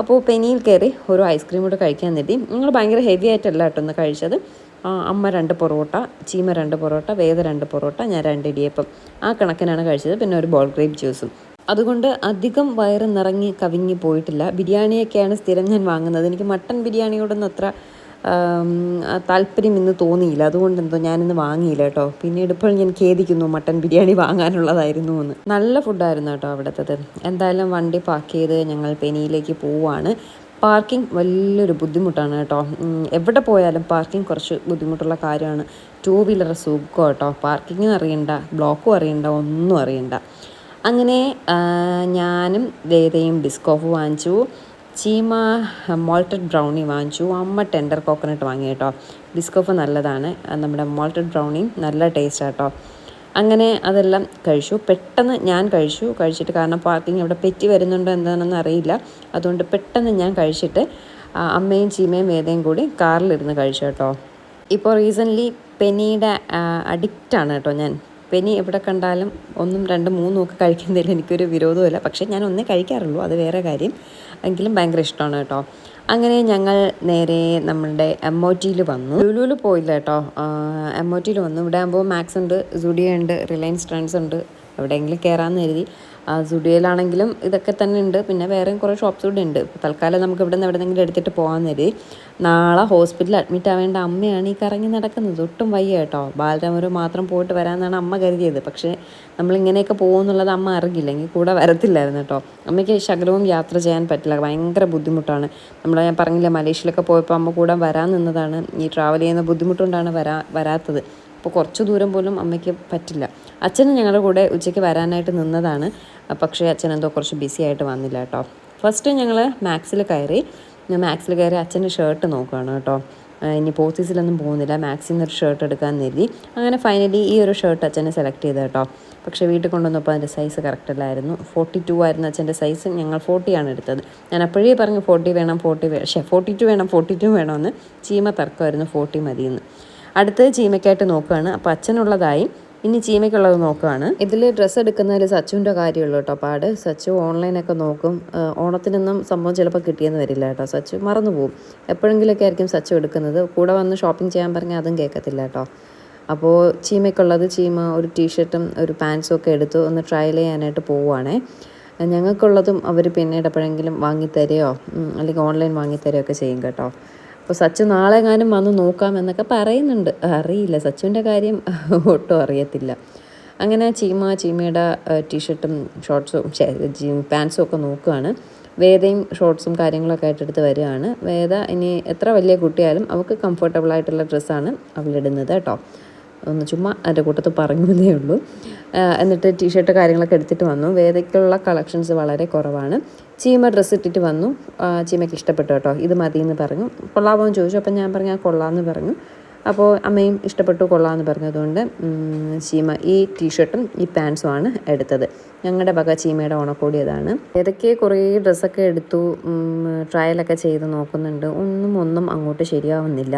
അപ്പോൾ പെനിയിൽ കയറി ഒരു ഐസ്ക്രീം കൂടെ കഴിക്കാൻ നേടി ഞങ്ങൾ ഭയങ്കര ഹെവി ആയിട്ടല്ല കേട്ടോ ഒന്ന് കഴിച്ചത്. അമ്മ രണ്ട് പൊറോട്ട ചീമ രണ്ട് പൊറോട്ട വേദ രണ്ട് പൊറോട്ട ഞാൻ രണ്ട് ഇടിയപ്പം. ആ കണക്കിനാണ് കഴിച്ചത്. പിന്നെ ഒരു ബോൾ ഗ്രേപ്പ് ജ്യൂസും അതുകൊണ്ട് അധികം വയറ് നിറങ്ങി കവിഞ്ഞ് പോയിട്ടില്ല. ബിരിയാണിയൊക്കെയാണ് സ്ഥിരം ഞാൻ വാങ്ങുന്നത്. എനിക്ക് മട്ടൻ ബിരിയാണിയോടൊന്നും അത്ര താല്പര്യം ഇന്ന് തോന്നിയില്ല. അതുകൊണ്ട് എന്തോ ഞാനിന്ന് വാങ്ങിയില്ല കേട്ടോ. പിന്നീട് ഇപ്പോൾ ഞാൻ ഖേദിക്കുന്നു മട്ടൻ ബിരിയാണി വാങ്ങാനുള്ളതായിരുന്നു എന്ന്. നല്ല ഫുഡായിരുന്നു കേട്ടോ അവിടുത്തത്. എന്തായാലും വണ്ടി പാർക്ക് ചെയ്ത് ഞങ്ങൾ പെനിയിലേക്ക് പോവുകയാണ്. പാർക്കിംഗ് വലിയൊരു ബുദ്ധിമുട്ടാണ് കേട്ടോ. എവിടെ പോയാലും പാർക്കിംഗ് കുറച്ച് ബുദ്ധിമുട്ടുള്ള കാര്യമാണ്. ടൂ വീലർ സുഖം കേട്ടോ. പാർക്കിങ്ങും അറിയണ്ട ബ്ലോക്കും അറിയണ്ട ഒന്നും അറിയണ്ട. അങ്ങനെ ഞാനും വേദയും ഡിസ്കോഫ് വാങ്ങിച്ചു. ചീമ മോൾട്ടഡ് ബ്രൗണി വാങ്ങിച്ചു. അമ്മ ടെൻഡർ കോക്കനട്ട് വാങ്ങി കേട്ടോ. ബിസ്കോഫ് നല്ലതാണ്. നമ്മുടെ മോൾട്ടഡ് ബ്രൗണിയും നല്ല ടേസ്റ്റ് കേട്ടോ. അങ്ങനെ അതെല്ലാം കഴിച്ചു. പെട്ടെന്ന് ഞാൻ കഴിച്ചു. കഴിച്ചിട്ട് കാരണം പാർക്കിംഗ് ഇവിടെ പെറ്റി വരുന്നുണ്ടോ എന്താണെന്ന് അറിയില്ല. അതുകൊണ്ട് പെട്ടെന്ന് ഞാൻ കഴിച്ചിട്ട് അമ്മയും ചീമയും വേദയും കൂടി കാറിലിരുന്ന് കഴിച്ചു കേട്ടോ. ഇപ്പോൾ റീസെന്റ്ലി പെനിയുടെ അഡിക്റ്റാണ് കേട്ടോ ഞാൻ. പെനി എവിടെ കണ്ടാലും ഒന്നും രണ്ടും മൂന്നും ഒക്കെ കഴിക്കുന്നതിൽ എനിക്കൊരു വിരോധമില്ല പക്ഷേ ഞാൻ ഒന്നേ കഴിക്കാറുള്ളൂ. അത് വേറെ കാര്യം. എങ്കിലും ഭയങ്കര ഇഷ്ടമാണ് കേട്ടോ. അങ്ങനെ ഞങ്ങൾ നേരെ നമ്മളുടെ എം ഒ ടിയിൽ വന്നു. ലുലുവിൽ പോയില്ല കേട്ടോ. എം ഒ ടിയിൽ വന്നു. ഇവിടെ ആകുമ്പോൾ മാക്സ് ഉണ്ട് സുഡിയ ഉണ്ട് റിലയൻസ് ട്രെൻഡ്സ് ഉണ്ട്. എവിടെയെങ്കിലും കയറാമെന്ന് കരുതി. സുഡിയയിലാണെങ്കിലും ഇതൊക്കെ തന്നെ ഉണ്ട്. പിന്നെ വേറെയും കുറേ ഷോപ്സ് കൂടെ ഉണ്ട്. തൽക്കാലം നമുക്ക് ഇവിടെ നിന്ന് എവിടെന്നെങ്കിലും എടുത്തിട്ട് പോകാൻ നേരി. നാളെ ഹോസ്പിറ്റലിൽ അഡ്മിറ്റ് ആവേണ്ട അമ്മയാണ് ഈ കറങ്ങി നടക്കുന്നത്. ഒട്ടും വയ്യ കേട്ടോ. ബാലരാമപുരം മാത്രം പോയിട്ട് വരാമെന്നാണ് അമ്മ കരുതിയത്. പക്ഷേ നമ്മളിങ്ങനെയൊക്കെ പോകുമെന്നുള്ളത് അമ്മ അറിയില്ല എങ്കിൽ കൂടെ വരത്തില്ലായിരുന്നു കേട്ടോ. അമ്മയ്ക്ക് ശകലവും യാത്ര ചെയ്യാൻ പറ്റില്ല. ഭയങ്കര ബുദ്ധിമുട്ടാണ്. നമ്മൾ ഞാൻ പറഞ്ഞില്ല മലേഷ്യയിലൊക്കെ പോയപ്പോൾ അമ്മ കൂടെ വരാൻ നിന്നതാണ്. ഈ ട്രാവൽ ചെയ്യുന്ന ബുദ്ധിമുട്ടുകൊണ്ടാണ് വരാ വരാത്തത്. അപ്പോൾ കുറച്ച് ദൂരം പോലും അമ്മയ്ക്ക് പറ്റില്ല. അച്ഛനും ഞങ്ങളുടെ കൂടെ ഉച്ചയ്ക്ക് വരാനായിട്ട് നിന്നതാണ്. പക്ഷേ അച്ഛൻ എന്തോ കുറച്ച് ബിസി ആയിട്ട് വന്നില്ല കേട്ടോ. ഫസ്റ്റ് ഞങ്ങൾ മാക്സിൽ കയറി. മാക്സിൽ കയറി അച്ഛന്റെ ഷർട്ട് നോക്കുകയാണ് കേട്ടോ. ഇനി പോത്തീസിലൊന്നും പോകുന്നില്ല. മാക്സിൽ നിന്ന് ഒരു ഷർട്ട് എടുക്കാൻ നേരി അങ്ങനെ ഫൈനലി ഈ ഒരു ഷർട്ട് അച്ഛനെ സെലക്ട് ചെയ്ത് കേട്ടോ. പക്ഷേ വീട്ടിൽ കൊണ്ടുവന്നപ്പോൾ അതിന്റെ സൈസ് കറക്റ്റ് അല്ലായിരുന്നു. ഫോർട്ടി ടു ആയിരുന്നു അച്ഛന്റെ സൈസ് ഞങ്ങൾ ഫോർട്ടിയാണ് എടുത്തത്. ഞാൻ അപ്പോഴേ പറഞ്ഞു ഫോർട്ടി വേണം ഫോർട്ടി വേ പക്ഷേ ഫോർട്ടി ടു വേണം ഫോർട്ടി ടു വേണമെന്ന്. ചീമ തർക്കമായിരുന്നു ഫോർട്ടി മതിയെന്ന്. അടുത്തത് ചീമയ്ക്കായിട്ട് നോക്കുകയാണ്. അപ്പോൾ അച്ഛനുള്ളതായി ഇനി ചീമയ്ക്കുള്ളത് നോക്കുകയാണ് ഇതിൽ ഡ്രസ്സ് എടുക്കുന്നതിൽ സച്ചുവിന്റെ കാര്യമുള്ളൂ കേട്ടോ പാട്. സച്ചു ഓൺലൈനൊക്കെ നോക്കും. ഓണത്തിനൊന്നും സംഭവം ചിലപ്പോൾ കിട്ടിയെന്ന് വരില്ല കേട്ടോ. സച്ചു മറന്നു പോകും എപ്പോഴെങ്കിലുമൊക്കെ ആയിരിക്കും സച്ചു എടുക്കുന്നത്. കൂടെ വന്ന് ഷോപ്പിംഗ് ചെയ്യാൻ പറഞ്ഞാൽ അതും കേൾക്കത്തില്ല കേട്ടോ. അപ്പോൾ ചീമയ്ക്കുള്ളത് ചീമ ഒരു ടീഷർട്ടും ഒരു പാൻസും ഒക്കെ എടുത്തു ഒന്ന് ട്രയൽ ചെയ്യാനായിട്ട് പോവുകയാണേ ഞങ്ങൾക്കുള്ളതും അവർ പിന്നീട് എപ്പോഴെങ്കിലും വാങ്ങിത്തരുകയോ അല്ലെങ്കിൽ ഓൺലൈൻ വാങ്ങിത്തരുകയോ ഒക്കെ ചെയ്യും കേട്ടോ. അപ്പോൾ സച്ചു നാളെ എങ്ങാനും വന്ന് നോക്കാം എന്നൊക്കെ പറയുന്നുണ്ട്. അറിയില്ല സച്ചുവിന്റെ കാര്യം ഒട്ടും അറിയത്തില്ല. അങ്ങനെ ചീമ ചീമയുടെ ടീഷർട്ടും ഷോർട്ട്സും പാൻസും ഒക്കെ നോക്കുകയാണ് വേദയും ഷോർട്ട്സും കാര്യങ്ങളൊക്കെ ആയിട്ട് എടുത്ത് വരികയാണ്. വേദ ഇനി എത്ര വലിയ കുട്ടിയായാലും അവൾക്ക് കംഫർട്ടബിൾ ആയിട്ടുള്ള ഡ്രസ്സാണ് അവളിടുന്നത് കേട്ടോ. ഒന്ന് ചുമ്മാ എന്റെ കൂട്ടത്ത് പറഞ്ഞതേ ഉള്ളൂ. എന്നിട്ട് ടീഷർട്ട് കാര്യങ്ങളൊക്കെ എടുത്തിട്ട് വന്നു. വേദയ്ക്കുള്ള കളക്ഷൻസ് വളരെ കുറവാണ്. ചീമ ഡ്രസ്സ് ഇട്ടിട്ട് വന്നു. ചീമയ്ക്ക് ഇഷ്ടപ്പെട്ടു കേട്ടോ. ഇത് മതി എന്ന് പറഞ്ഞു. കൊള്ളാമോ എന്ന് ചോദിച്ചു. അപ്പം ഞാൻ പറഞ്ഞു "ആ, കൊള്ളാമെന്ന് പറഞ്ഞു. അപ്പോൾ അമ്മയും ഇഷ്ടപ്പെട്ടു കൊള്ളാമെന്ന് പറഞ്ഞതുകൊണ്ട് ചീമ ഈ ടീഷർട്ടും ഈ പാൻസുമാണ് എടുത്തത്. ഞങ്ങളുടെ വക ചീമയുടെ ഓണക്കോടി അതാണ് ഏതൊക്കെ കുറേ ഡ്രസ്സൊക്കെ എടുത്തു. ട്രയലൊക്കെ ചെയ്ത് നോക്കുന്നുണ്ട്. ഒന്നും ഒന്നും അങ്ങോട്ട് ശരിയാവുന്നില്ല.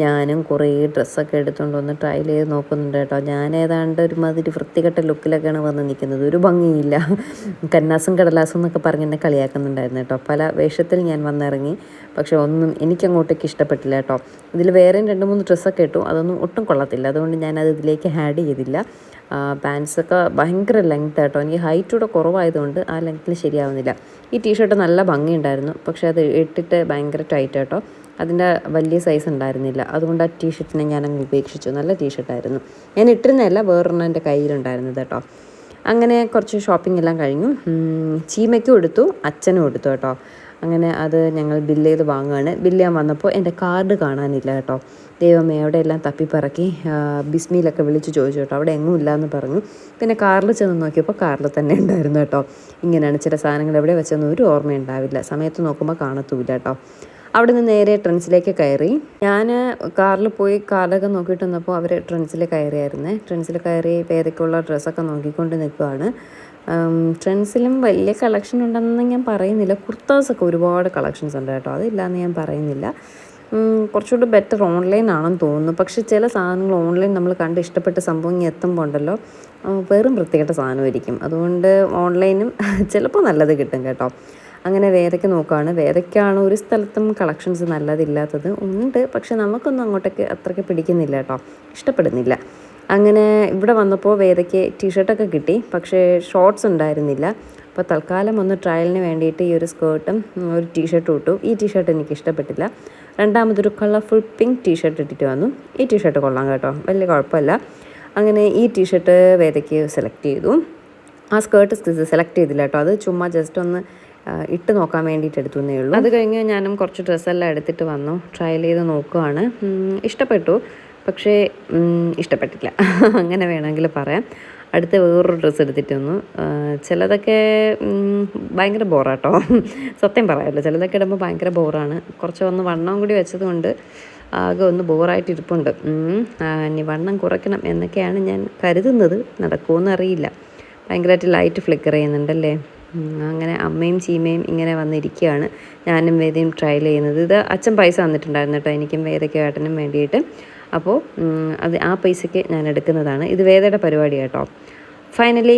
ഞാനും കുറേ ഡ്രസ്സൊക്കെ എടുത്തുകൊണ്ട് വന്ന് ട്രയൽ ചെയ്ത് നോക്കുന്നുണ്ട് കേട്ടോ. ഞാൻ ഏതാണ്ട് ഒരുമാതിരി വൃത്തികെട്ട ലുക്കിലൊക്കെയാണ് വന്ന് നിൽക്കുന്നത്. ഒരു ഭംഗിയില്ല. കന്നാസും കടലാസും എന്നൊക്കെ പറഞ്ഞ് എന്നെ കളിയാക്കുന്നുണ്ടായിരുന്നു കേട്ടോ. പല വേഷത്തിൽ ഞാൻ വന്നിറങ്ങി. പക്ഷെ ഒന്നും എനിക്കങ്ങോട്ടേക്ക് ഇഷ്ടപ്പെട്ടില്ല കേട്ടോ. ഇതിൽ വേറെയും രണ്ട് മൂന്ന് ഡ്രസ്സൊക്കെ ഇട്ടു. അതൊന്നും ഒട്ടും കൊള്ളത്തില്ല. അതുകൊണ്ട് ഞാനത് ഇതിലേക്ക് ആഡ് ചെയ്തില്ല. പാൻസൊക്കെ ഭയങ്കര ലെങ്ത് കേട്ടോ എനിക്ക് ഹൈറ്റ് കൂടെ കുറവായതുകൊണ്ട് ആ ലെങ്ത്തിൽ ശരിയാവുന്നില്ല. ഈ ടീഷർട്ട് നല്ല ഭംഗിയുണ്ടായിരുന്നു. പക്ഷേ അത് ഇട്ടിട്ട് ഭയങ്കര ടൈറ്റ് കേട്ടോ അതിന്റെ വലിയ സൈസ് ഉണ്ടായിരുന്നില്ല. അതുകൊണ്ട് ആ ടീഷർട്ടിനെ ഞാൻ അങ്ങ് ഉപേക്ഷിച്ചു. നല്ല ടീഷർട്ടായിരുന്നു ഞാൻ ഇട്ടിരുന്നതല്ല വേറൊരെണ്ണം എന്റെ കയ്യിലുണ്ടായിരുന്നത് കേട്ടോ. അങ്ങനെ കുറച്ച് ഷോപ്പിംഗ് എല്ലാം കഴിഞ്ഞു. ചീമയ്ക്കും എടുത്തു അച്ഛനും എടുത്തു കേട്ടോ. അങ്ങനെ അത് ഞങ്ങൾ ബില്ല് ചെയ്ത് വാങ്ങുകയാണ്. ബില്ല് ചെയ്യാൻ വന്നപ്പോൾ എന്റെ കാർഡ് കാണാനില്ല കേട്ടോ. ദൈവമേ അവിടെ എല്ലാം തപ്പിപ്പറക്കി ബിസ്മിയിലൊക്കെ വിളിച്ച് ചോദിച്ചു കേട്ടോ. അവിടെ എങ്ങും ഇല്ല എന്ന് പറഞ്ഞു. പിന്നെ കാറിൽ ചെന്ന് നോക്കിയപ്പോൾ കാറിൽ തന്നെ ഉണ്ടായിരുന്നു കേട്ടോ. ഇങ്ങനെയാണ് ചില സാധനങ്ങൾ എവിടെ വെച്ചെന്ന് ഒരു ഓർമ്മ ഉണ്ടാവില്ല സമയത്ത് നോക്കുമ്പോൾ കാണത്തുമില്ല കേട്ടോ. അവിടെ നിന്ന് നേരെ ട്രെൻസിലേക്ക് കയറി. ഞാൻ കാറിൽ പോയി കാറിലൊക്കെ നോക്കിയിട്ട് വന്നപ്പോൾ അവർ ട്രെൻസിൽ കയറിയായിരുന്നേ. ട്രെൻസിൽ കയറി പേരക്കുള്ള ഡ്രസ്സൊക്കെ നോക്കിക്കൊണ്ട് നിൽക്കുകയാണ് ട്രെൻസിലും വലിയ കളക്ഷൻ ഉണ്ടെന്ന് ഞാൻ പറയുന്നില്ല. കുർത്താസൊക്കെ ഒരുപാട് കളക്ഷൻസ് ഉണ്ട് കേട്ടോ. അതില്ലാന്ന് ഞാൻ പറയുന്നില്ല. കുറച്ചുകൂടി ബെറ്റർ ഓൺലൈൻ ആണെന്ന് തോന്നുന്നു. പക്ഷേ ചില സാധനങ്ങൾ ഓൺലൈൻ നമ്മൾ കണ്ട് ഇഷ്ടപ്പെട്ട സംഭവം ഇങ്ങനെ എത്തുമ്പോൾ ഉണ്ടല്ലോ വെറും വൃത്തികെട്ട സാധനമായിരിക്കും. അതുകൊണ്ട് ഓൺലൈനും ചിലപ്പോൾ നല്ലത് കിട്ടും കേട്ടോ. അങ്ങനെ വേദയ്ക്ക് നോക്കുകയാണ് വേദയ്ക്കാണ് ഒരു സ്ഥലത്തും കളക്ഷൻസ് നല്ലതില്ലാത്തത്. ഉണ്ട്. പക്ഷെ നമുക്കൊന്നും അങ്ങോട്ടേക്ക് അത്രയ്ക്ക് പിടിക്കുന്നില്ല കേട്ടോ. ഇഷ്ടപ്പെടുന്നില്ല. അങ്ങനെ ഇവിടെ വന്നപ്പോൾ വേദയ്ക്ക് ടീഷർട്ടൊക്കെ കിട്ടി. പക്ഷേ ഷോർട്ട്സ് ഉണ്ടായിരുന്നില്ല. അപ്പോൾ തൽക്കാലം ഒന്ന് ട്രയലിന് വേണ്ടിയിട്ട് ഈ ഒരു സ്കേർട്ടും ഒരു ടീഷർട്ടും ഇട്ടു. ഈ ടീഷർട്ട് എനിക്ക് ഇഷ്ടപ്പെട്ടില്ല. രണ്ടാമതൊരു കളർഫുൾ പിങ്ക് ടീഷർട്ട് ഇട്ടിട്ട് വന്നു. ഈ ടീഷർട്ട് കൊള്ളാം കേട്ടോ. വലിയ കുഴപ്പമില്ല. അങ്ങനെ ഈ ടീഷർട്ട് വേദയ്ക്ക് സെലക്ട് ചെയ്തു. ആ സ്കേർട്ട് സെലക്ട് ചെയ്തില്ല കേട്ടോ. അത് ചുമ്മാ ജസ്റ്റ് ഒന്ന് ഇട്ട് നോക്കാൻ വേണ്ടിയിട്ട് എടുത്തു എന്നേ ഉള്ളൂ. അത് കഴിഞ്ഞ് ഞാനും കുറച്ച് ഡ്രസ്സെല്ലാം എടുത്തിട്ട് വന്നു. ട്രയൽ ചെയ്ത് നോക്കുവാണ്. ഇഷ്ടപ്പെട്ടു. പക്ഷേ ഇഷ്ടപ്പെട്ടില്ല. അങ്ങനെ വേണമെങ്കിൽ പറയാം. അടുത്ത വേറൊരു ഡ്രസ്സ് എടുത്തിട്ട് വന്നു. ചിലതൊക്കെ ഭയങ്കര ബോറാട്ടോ. സത്യം പറയാമല്ലോ ചിലതൊക്കെ ഇടുമ്പോൾ ഭയങ്കര ബോറാണ്. കുറച്ച് ഒന്ന് വണ്ണം കൂടി വെച്ചത് കൊണ്ട് ആകെ ഒന്ന് ബോറായിട്ട് ഇരിപ്പുണ്ട് ഇനി വണ്ണം കുറയ്ക്കണം എന്നൊക്കെയാണ് ഞാൻ കരുതുന്നത്. നടക്കുമെന്ന് അറിയില്ല ഭയങ്കരമായിട്ട് ലൈറ്റ് ഫ്ലിക്കർ ചെയ്യുന്നുണ്ടല്ലേ? അങ്ങനെ അമ്മയും ചീമയും ഇങ്ങനെ വന്നിരിക്കുകയാണ്. ഞാനും വേദയും ട്രയൽ ചെയ്യുന്നത്. ഇത് അച്ഛൻ പൈസ തന്നിട്ടുണ്ടായിരുന്നു കേട്ടോ. എനിക്കും വേദയ്ക്കും ഏട്ടനും വേണ്ടിയിട്ട്. അപ്പോൾ അത് ആ പൈസയ്ക്ക് ഞാൻ എടുക്കുന്നതാണ്. ഇത് വേദയുടെ പരിപാടി കേട്ടോ. ഫൈനലി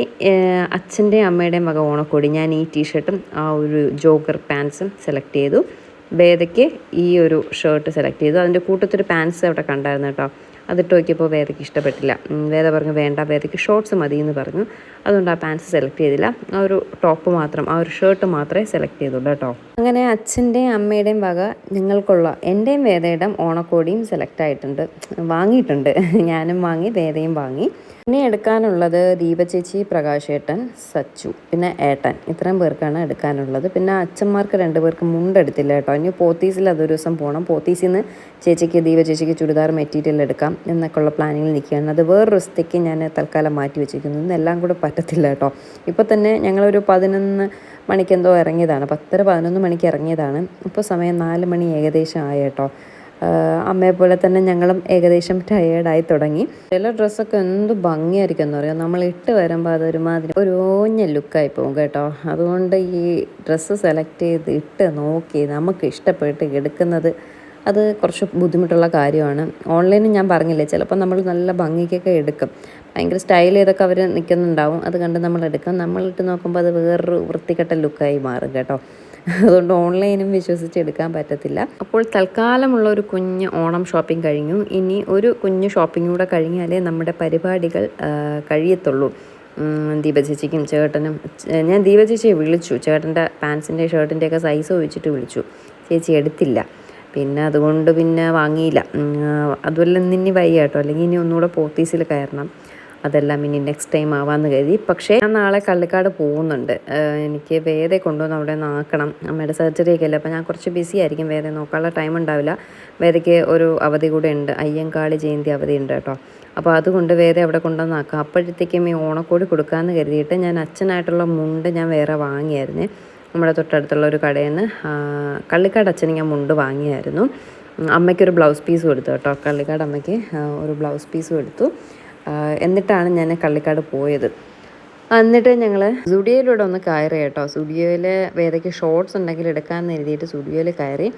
അച്ഛന്റെയും അമ്മയുടെയും വക ഓണക്കോടി. ഞാൻ ഈ ടീഷർട്ടും ആ ഒരു ജോഗർ പാൻസും സെലക്ട് ചെയ്തു. വേദയ്ക്ക് ഈ ഒരു ഷർട്ട് സെലക്ട് ചെയ്തു. അതിന്റെ കൂട്ടത്തൊരു പാൻസ് അവിടെ കണ്ടായിരുന്നു കേട്ടോ. അതിട്ട് നോക്കിയപ്പോൾ വേദയ്ക്ക് ഇഷ്ടപ്പെട്ടില്ല. വേദ പറഞ്ഞു വേണ്ട വേദയ്ക്ക് ഷോർട്ട്സ് മതി എന്ന് പറഞ്ഞു. അതുകൊണ്ട് ആ പാൻസ് സെലക്ട് ചെയ്തില്ല. ആ ഒരു ടോപ്പ് മാത്രം ആ ഒരു ഷർട്ട് മാത്രമേ സെലക്ട് ചെയ്തുള്ളൂ കേട്ടോ. അങ്ങനെ അച്ഛന്റെയും അമ്മയുടെയും വക ഞങ്ങൾക്കുള്ള എന്റെയും വേദയുടെയും ഓണക്കോടിയും സെലക്ട് ആയിട്ടുണ്ട്. വാങ്ങിയിട്ടുണ്ട്. ഞാനും വാങ്ങി വേദയും വാങ്ങി. പിന്നെ എടുക്കാനുള്ളത് ദീപ ചേച്ചി പ്രകാശ് ഏട്ടൻ സച്ചു പിന്നെ ഏട്ടൻ. ഇത്രയും പേർക്കാണ് എടുക്കാനുള്ളത്. പിന്നെ അച്ഛന്മാർക്ക് രണ്ട് പേർക്ക് മുണ്ടെടുത്തില്ല കേട്ടോ. ഇനി പോത്തീസിൽ അതൊരു ദിവസം പോകണം പോത്തീസിൽ നിന്ന് ചേച്ചിക്ക് ദീപ ചേച്ചിക്ക് ചുരിദാർ മെറ്റീരിയൽ എടുക്കാം. എന്നൊക്കെ ഉള്ള പ്ലാനിങ്ങിൽ നിൽക്കുകയാണ്. അത് വേറൊരു ദിവസത്തേക്ക് ഞാൻ തൽക്കാലം മാറ്റി വെച്ചിരിക്കുന്നു. ഇന്നെല്ലാം കൂടെ പറ്റത്തില്ല കേട്ടോ. ഇപ്പോൾ തന്നെ ഞങ്ങളൊരു പതിനൊന്ന് മണിക്ക് എന്തോ ഇറങ്ങിയതാണ്. പത്തര പതിനൊന്ന് മണിക്ക് ഇറങ്ങിയതാണ്. ഇപ്പോൾ സമയം നാല് മണി ഏകദേശം ആയ കേട്ടോ. അമ്മയെ പോലെ തന്നെ ഞങ്ങളും ഏകദേശം ടയേർഡായി തുടങ്ങി. ചില ഡ്രസ്സൊക്കെ എന്ത് ഭംഗിയായിരിക്കും എന്ന് പറയാം നമ്മൾ ഇട്ട് വരുമ്പോൾ അതൊരുമാതിരി ഒരു ഓഞ്ഞ ലുക്കായി പോകും കേട്ടോ. അതുകൊണ്ട് ഈ ഡ്രസ്സ് സെലക്ട് ചെയ്ത് ഇട്ട് നോക്കി നമുക്ക് ഇഷ്ടപ്പെട്ട് എടുക്കുന്നത് അത് കുറച്ച് ബുദ്ധിമുട്ടുള്ള കാര്യമാണ്. ഓൺലൈനിൽ ഞാൻ പറഞ്ഞില്ലേ ചിലപ്പോൾ നമ്മൾ നല്ല ഭംഗിക്കൊക്കെ എടുക്കും. ഭയങ്കര സ്റ്റൈൽ ചെയ്തൊക്കെ അവർ നിൽക്കുന്നുണ്ടാവും അത് കണ്ട് നമ്മൾ എടുക്കും. നമ്മളിട്ട് നോക്കുമ്പോൾ അത് വേറൊരു വൃത്തികെട്ട ലുക്കായി മാറും കേട്ടോ. അതുകൊണ്ട് ഓൺലൈനും വിശ്വസിച്ച് എടുക്കാൻ പറ്റത്തില്ല. അപ്പോൾ തൽക്കാലമുള്ള ഒരു കുഞ്ഞ് ഓണം ഷോപ്പിംഗ് കഴിഞ്ഞു. ഇനി ഒരു കുഞ്ഞ് ഷോപ്പിംഗ് കൂടെ കഴിഞ്ഞാലേ നമ്മുടെ പരിപാടികൾ കഴിയത്തുള്ളൂ. ദീപചേച്ചിക്കും ദീപ ചേച്ചിക്കും ചേട്ടനും ഞാൻ ദീപചേച്ചിയെ വിളിച്ചു. ചേട്ടന്റെ പാൻസിന്റെ ഷർട്ടിന്റെയൊക്കെ സൈസ് ചോദിച്ചിട്ട് വിളിച്ചു. ചേച്ചി എടുത്തില്ല. പിന്നെ അതുകൊണ്ട് പിന്നെ വാങ്ങിയില്ല. അതുമല്ല ഇന്നിനി വയ്യ കേട്ടോ. അല്ലെങ്കിൽ ഇനി ഒന്നുകൂടെ പോത്തീസിൽ കയറണം. അതെല്ലാം ഇനി നെക്സ്റ്റ് ടൈം ആവാമെന്ന് കരുതി. പക്ഷേ ഞാൻ നാളെ കള്ളിക്കാട് പോകുന്നുണ്ട്. എനിക്ക് വേറെ കൊണ്ടുവന്ന് അവിടെ നിന്ന് ആക്കണം. അമ്മയുടെ സർജറി ഒക്കെ അല്ലേ? അപ്പോൾ ഞാൻ കുറച്ച് ബിസി ആയിരിക്കും വേറെ നോക്കാനുള്ള ടൈം ഉണ്ടാവില്ല. വേറെക്ക് ഒരു അവധി കൂടെ ഉണ്ട്. അയ്യങ്കാളി ജയന്തി അവധി ഉണ്ട് കേട്ടോ. അപ്പോൾ അതുകൊണ്ട് വേറെ അവിടെ കൊണ്ടുവന്ന് ആക്കാം. അപ്പോഴത്തേക്കും ഈ ഓണക്കോടി കൊടുക്കാമെന്ന് കരുതിയിട്ട് ഞാൻ അച്ഛനായിട്ടുള്ള മുണ്ട് ഞാൻ വേറെ വാങ്ങിയായിരുന്നേ. നമ്മുടെ തൊട്ടടുത്തുള്ള ഒരു കടയിൽ നിന്ന് കള്ളിക്കാട് അച്ഛന് ഞാൻ മുണ്ട് വാങ്ങിയായിരുന്നു. അമ്മയ്ക്കൊരു ബ്ലൗസ് പീസ് കൊടുത്തു കേട്ടോ. കള്ളിക്കാട് അമ്മയ്ക്ക് ഒരു ബ്ലൗസ് പീസ് കൊടുത്തു. എന്നിട്ടാണ് ഞാൻ കള്ളിക്കാട് പോയത്. എന്നിട്ട് ഞങ്ങൾ സുഡിയോയിലൂടെ ഒന്ന് കയറി കേട്ടോ. സുഡിയോയിൽ വേദയ്ക്ക് ഷോർട്സ് ഉണ്ടെങ്കിൽ എടുക്കാമെന്ന് എഴുതിയിട്ട് സുഡിയോയിൽ കയറി.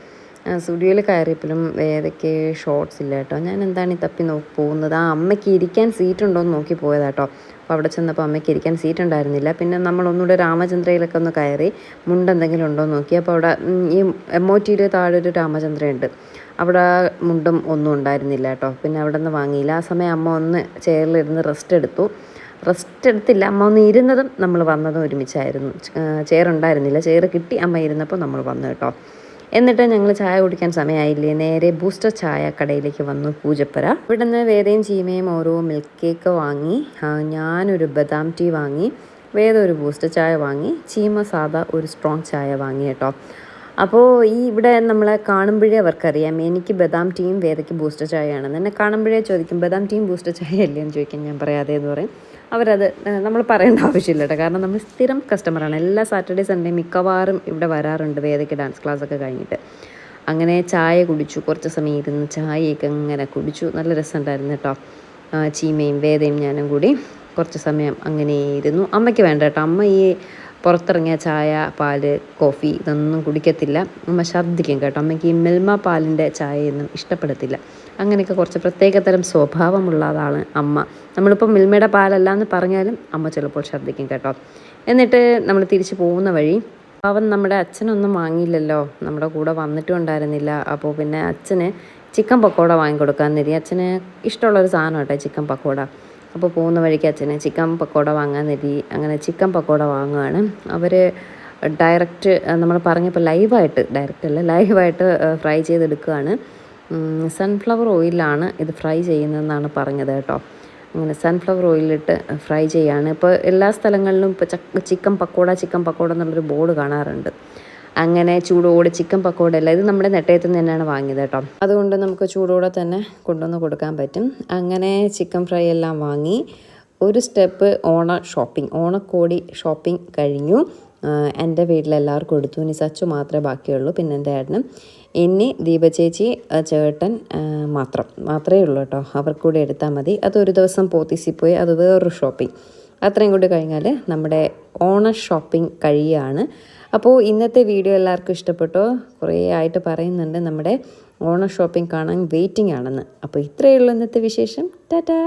സ്റ്റുഡിയോയിൽ കയറിയപ്പോഴും വേദയ്ക്ക് ഷോർട്സ് ഇല്ല കേട്ടോ. ഞാൻ എന്താണ് ഈ തപ്പി നോക്കി പോകുന്നത്? ആ അമ്മയ്ക്ക് ഇരിക്കാൻ സീറ്റ് ഉണ്ടോ എന്ന് നോക്കി പോയതാട്ടോ അപ്പോൾ അവിടെ ചെന്നപ്പോൾ അമ്മയ്ക്ക് ഇരിക്കാൻ സീറ്റ് ഉണ്ടായിരുന്നില്ല. പിന്നെ നമ്മൾ ഒന്നുകൂടെ രാമചന്ദ്രയിലൊക്കെ ഒന്ന് കയറി മുണ്ടെന്തെങ്കിലും ഉണ്ടോ എന്ന് നോക്കി. അപ്പോൾ അവിടെ ഈ എം ഒ ടിയുടെ താഴെ ഒരു രാമചന്ദ്രയുണ്ട്. അവിടെ മുണ്ടും ഒന്നും ഉണ്ടായിരുന്നില്ല കേട്ടോ. പിന്നെ അവിടെ നിന്ന് വാങ്ങിയില്ല. ആ സമയം അമ്മ ഒന്ന് ചെയറിലിരുന്ന് റെസ്റ്റ് എടുത്തു. റെസ്റ്റ് എടുത്തില്ല. അമ്മ ഒന്ന് ഇരുന്നതും നമ്മൾ വന്നതും ഒരുമിച്ചായിരുന്നു. ചെയർ ഉണ്ടായിരുന്നില്ല. ചെയർ കിട്ടി. അമ്മ ഇരുന്നപ്പോൾ നമ്മൾ വന്നു കേട്ടോ. എന്നിട്ട് ഞങ്ങൾ ചായ കുടിക്കാൻ സമയമായില്ലേ നേരെ ബൂസ്റ്റർ ചായ കടയിലേക്ക് വന്നു പൂജപ്പുര. ഇവിടെ നിന്ന് വേദയും ചീമയും ഓരോ മിൽക്ക് കേക്ക് വാങ്ങി ഞാനൊരു ബദാം ടീ വാങ്ങി വേദ ഒരു ബൂസ്റ്റർ ചായ വാങ്ങി ചീമ സാദാ ഒരു സ്ട്രോങ് ചായ വാങ്ങി കേട്ടോ. അപ്പോൾ ഈ ഇവിടെ നമ്മളെ കാണുമ്പോഴേ അവർക്കറിയാം എനിക്ക് ബദാം ടീയും വേദയ്ക്ക് ബൂസ്റ്റർ ചായയാണെന്ന്. എന്നെ കാണുമ്പോഴേ ചോദിക്കും ബദാം ടീയും ബൂസ്റ്റർ ചായ അല്ലേ എന്ന് ചോദിക്കാൻ ഞാൻ പറയാതെ എന്ന് പറയും. അവരത് നമ്മൾ പറയേണ്ട ആവശ്യമില്ല കേട്ടോ കാരണം നമ്മൾ സ്ഥിരം കസ്റ്റമറാണ് എല്ലാ സാറ്റർഡേ സൺഡേ മിക്കവാറും ഇവിടെ വരാറുണ്ട് വേദയ്ക്ക് ഡാൻസ് ക്ലാസ് ഒക്കെ കഴിഞ്ഞിട്ട്. അങ്ങനെ ചായ കുടിച്ചു. കുറച്ച് സമയം ഇരുന്ന് ചായയൊക്കെ അങ്ങനെ കുടിച്ചു. നല്ല രസമുണ്ടായിരുന്നു കേട്ടോ. ചീമയും വേദയും ഞാനും കൂടി കുറച്ച് സമയം അങ്ങനെ ഇരുന്നു. അമ്മയ്ക്ക് വേണ്ട കേട്ടോ. അമ്മ ഈ പുറത്തിറങ്ങിയ ചായ പാൽ കോഫി ഇതൊന്നും കുടിക്കത്തില്ല. അമ്മ ഛർദ്ദിക്കും കേട്ടോ. അമ്മയ്ക്ക് ഈ മിൽമ പാലിന്റെ ചായയൊന്നും ഇഷ്ടപ്പെടത്തില്ല. അങ്ങനെയൊക്കെ കുറച്ച് പ്രത്യേകതരം സ്വഭാവമുള്ളതാണ് അമ്മ. നമ്മളിപ്പോൾ മിൽമയുടെ പാലല്ല എന്ന് പറഞ്ഞാലും അമ്മ ചിലപ്പോൾ ഛർദ്ദിക്കും കേട്ടോ. എന്നിട്ട് നമ്മൾ തിരിച്ചു പോകുന്ന വഴി അവൻ നമ്മുടെ അച്ഛനൊന്നും വാങ്ങിയില്ലല്ലോ. നമ്മുടെ കൂടെ വന്നിട്ടും ഉണ്ടായിരുന്നില്ല അപ്പോൾ പിന്നെ അച്ഛന് ചിക്കൻ പക്കോട വാങ്ങിക്കൊടുക്കാൻ തരി അച്ഛന് ഇഷ്ടമുള്ളൊരു സാധനം കേട്ടോ ചിക്കൻ പക്കോട. അപ്പോൾ പോകുന്ന വഴിക്ക് അച്ഛന് ചിക്കൻ പക്കോട വാങ്ങാൻ തരി അങ്ങനെ ചിക്കൻ പക്കോട വാങ്ങുകയാണ് അവർ ഡയറക്റ്റ് നമ്മൾ പറഞ്ഞപ്പോൾ ലൈവായിട്ട് ഡയറക്റ്റ് അല്ല ലൈവായിട്ട് ഫ്രൈ ചെയ്തെടുക്കുകയാണ് സൺഫ്ലവർ ഓയിലാണ് ഇത് ഫ്രൈ ചെയ്യുന്നതെന്നാണ് പറഞ്ഞത് കേട്ടോ. അങ്ങനെ സൺഫ്ലവർ ഓയിലിട്ട് ഫ്രൈ ചെയ്യാണ്. ഇപ്പോൾ എല്ലാ സ്ഥലങ്ങളിലും ഇപ്പോൾ ചക്ക ചിക്കൻ പക്കോട ചിക്കൻ പക്കോട എന്നുള്ളൊരു ബോർഡ് കാണാറുണ്ട്. അങ്ങനെ ചൂടോടെ ചിക്കൻ പക്കോട അല്ല ഇത് നമ്മുടെ നെട്ടയത്തു നിന്ന് തന്നെയാണ് വാങ്ങിയത് കേട്ടോ. അതുകൊണ്ട് നമുക്ക് ചൂടോടെ തന്നെ കൊണ്ടുവന്ന് കൊടുക്കാൻ പറ്റും. അങ്ങനെ ചിക്കൻ ഫ്രൈ എല്ലാം വാങ്ങി ഒരു സ്റ്റെപ്പ് ഓണ ഷോപ്പിംഗ് ഓണക്കോടി ഷോപ്പിംഗ് കഴിഞ്ഞു. എന്റെ വീട്ടിലെല്ലാവർക്കും എടുത്തു. ഇനി സച്ചു മാത്രമേ ബാക്കിയുള്ളൂ. പിന്നെ എന്റെ ഏട്ടനും. ഇനി ദീപചേച്ചി ചേട്ടൻ മാത്രം. മാത്രമേ ഉള്ളൂ കേട്ടോ. അവർക്ക് കൂടെ എടുത്താൽ മതി അതൊരു ദിവസം പോത്തിസി പോയി അത് വേറൊരു ഷോപ്പിംഗ്. അത്രയും കൂടി കഴിഞ്ഞാൽ നമ്മുടെ ഓണ ഷോപ്പിംഗ് കഴിയുകയാണ് അപ്പോൾ ഇന്നത്തെ വീഡിയോ എല്ലാവർക്കും ഇഷ്ടപ്പെട്ടോ? കുറേ ആയിട്ട് പറയുന്നുണ്ട് നമ്മുടെ ഓണ ഷോപ്പിംഗ് കാണാൻ വെയിറ്റിംഗ് ആണെന്ന്. അപ്പോൾ ഇത്രയേ ഉള്ളൂ ഇന്നത്തെ വിശേഷം. ടാറ്റാ